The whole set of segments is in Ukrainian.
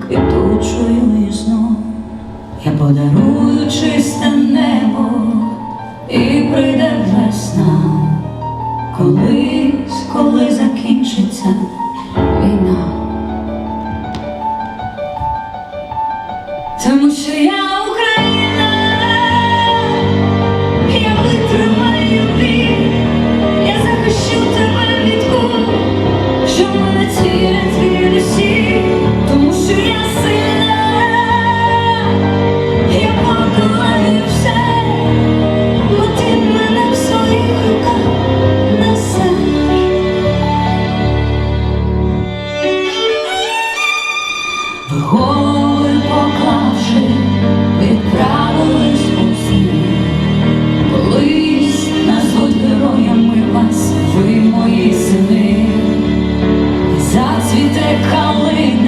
квітучою весною. Я подарую чисте небо і прийде весна, колись, коли закінчиться Зацвіте калина,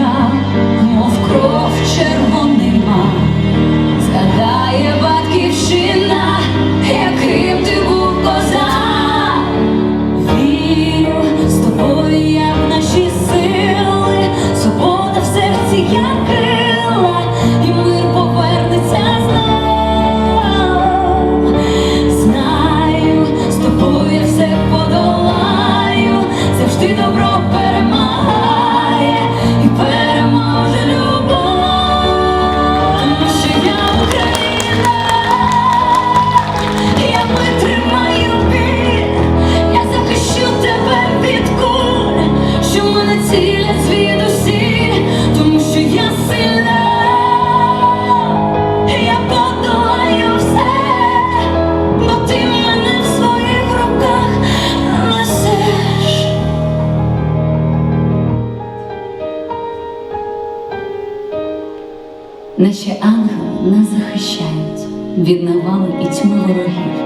Наші ангели нас захищають від навали і тьми ворогів.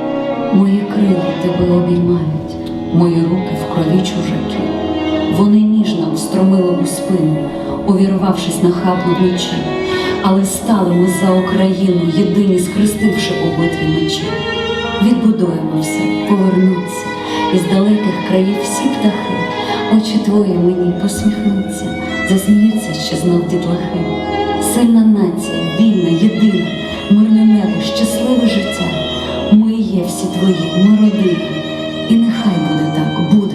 Мої крила тебе обіймають, мої руки в крові чужаків. Вони ніжно встромили у спину, увірвавшись нахабно вночі, але стали ми за Україну, єдині схрестивши у битві мечі. Відбудуємо все, повернуться, із далеких країв всі птахи, очі твої мені посміхнуться, засміються ще знов дітлахи. Сильна нація, вільна, єдина, мирне небо, щасливе життя. Ми є всі твої, ми родини, І нехай буде так, буде